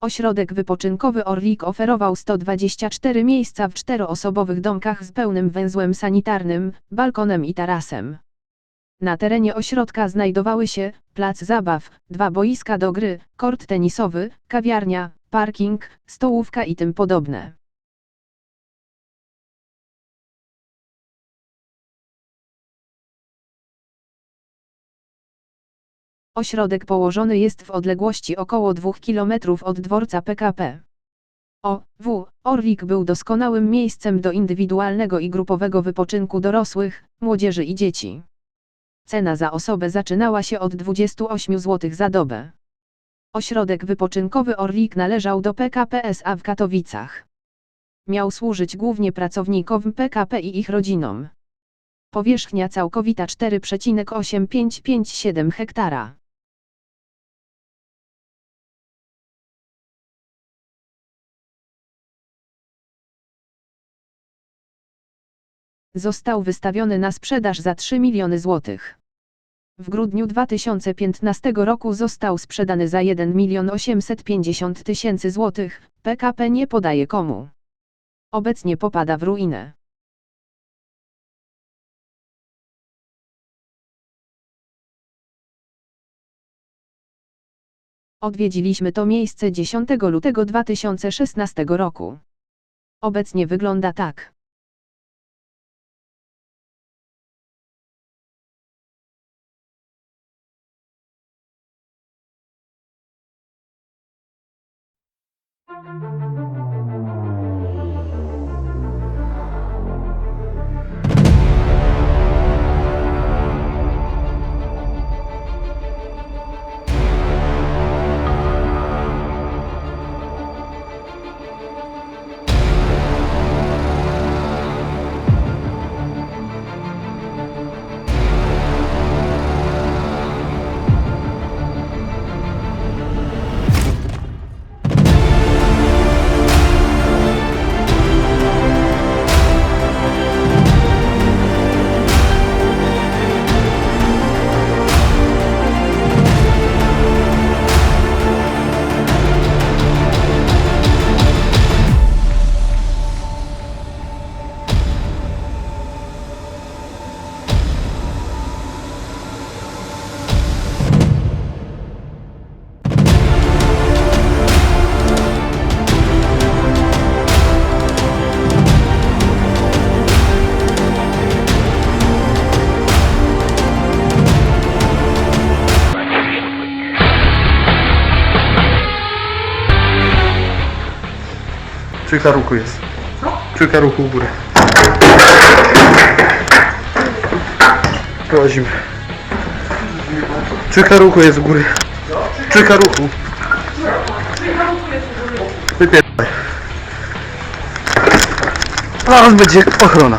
Ośrodek wypoczynkowy Orlik oferował 124 miejsca w czteroosobowych domkach z pełnym węzłem sanitarnym, balkonem i tarasem. Na terenie ośrodka znajdowały się plac zabaw, dwa boiska do gry, kort tenisowy, kawiarnia, parking, stołówka i tym podobne. Ośrodek położony jest w odległości około 2 km od dworca PKP. O, W. Orlik był doskonałym miejscem do indywidualnego i grupowego wypoczynku dorosłych, młodzieży i dzieci. Cena za osobę zaczynała się od 28 zł za dobę. Ośrodek wypoczynkowy Orlik należał do PKP SA w Katowicach. Miał służyć głównie pracownikom PKP i ich rodzinom. Powierzchnia całkowita 4,8557 hektara. Został wystawiony na sprzedaż za 3 miliony złotych. W grudniu 2015 roku został sprzedany za 1 milion 850 tysięcy złotych, PKP nie podaje komu. Obecnie popada w ruinę. Odwiedziliśmy to miejsce 10 lutego 2016 roku. Obecnie wygląda tak. Trójka ruchu jest. Trójka ruchu u góry. Prowadzimy. Trójka ruchu jest u góry. Trójka ruchu. Wypierdaj. Zaraz będzie ochrona.